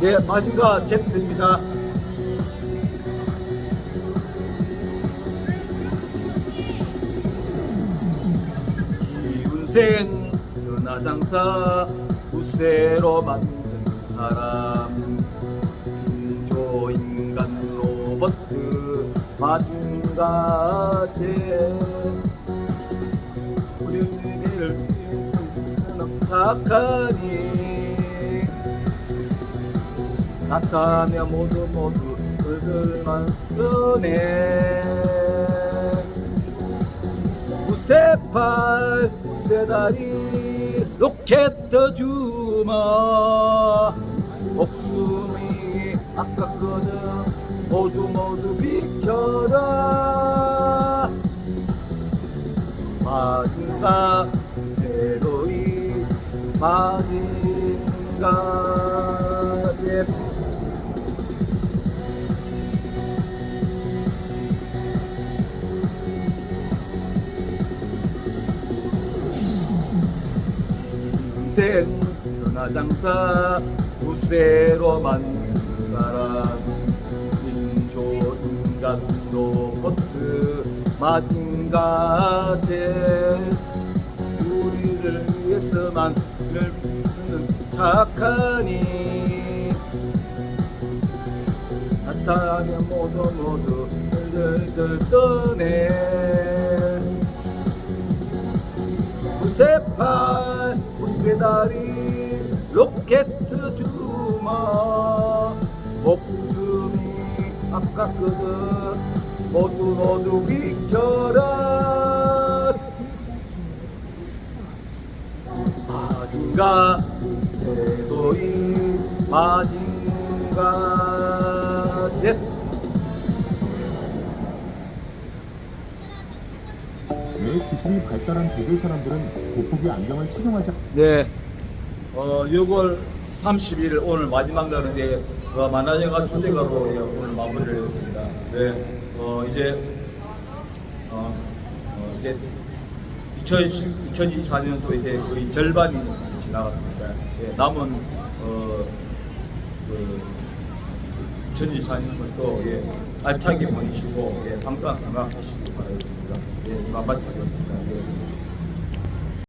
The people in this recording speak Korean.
네, 마지막 제트입니다. 이운생 전화장사 우세로 만든 사람. 인조인간 로버트 마징가제 우리를 위해서는 착하니 나타내 모두 모두 그들만 꺼내 우세팔 우세다리 로켓 주마 목숨이 아깝거든. 모두 모두 비켜라. 마지막 새로이 마지막 인생 전화장사 우세로 만든 사람 인조 인간 로버트 마징가제 우리를 위해서만 늘 믿는 착하니. 나타나면 모두 모두 들들 떠내. 우세팔 우세다리 로켓 주마. 목숨이 아깝거든. 모두 모두 비켜라. 마징가 새도이 마징가. jet 왜 기술이 발달한 독일 사람들은 돋보기 안경을 착용하지 않- 네. 어, 6월 30일 오늘 마지막 날인데 그 만화영화 주제가로 예, 오늘 마무리를 했습니다. 네. 어, 이제 어, 어, 이제 2010, 2024년도 이제 거의 절반이 지나갔습니다. 예, 남은 어, 그 2024년을 또 예, 알차게 보내시고 예, 건강 건강하시기 바라겠습니다. 예, 이만 마치겠습니다. 예.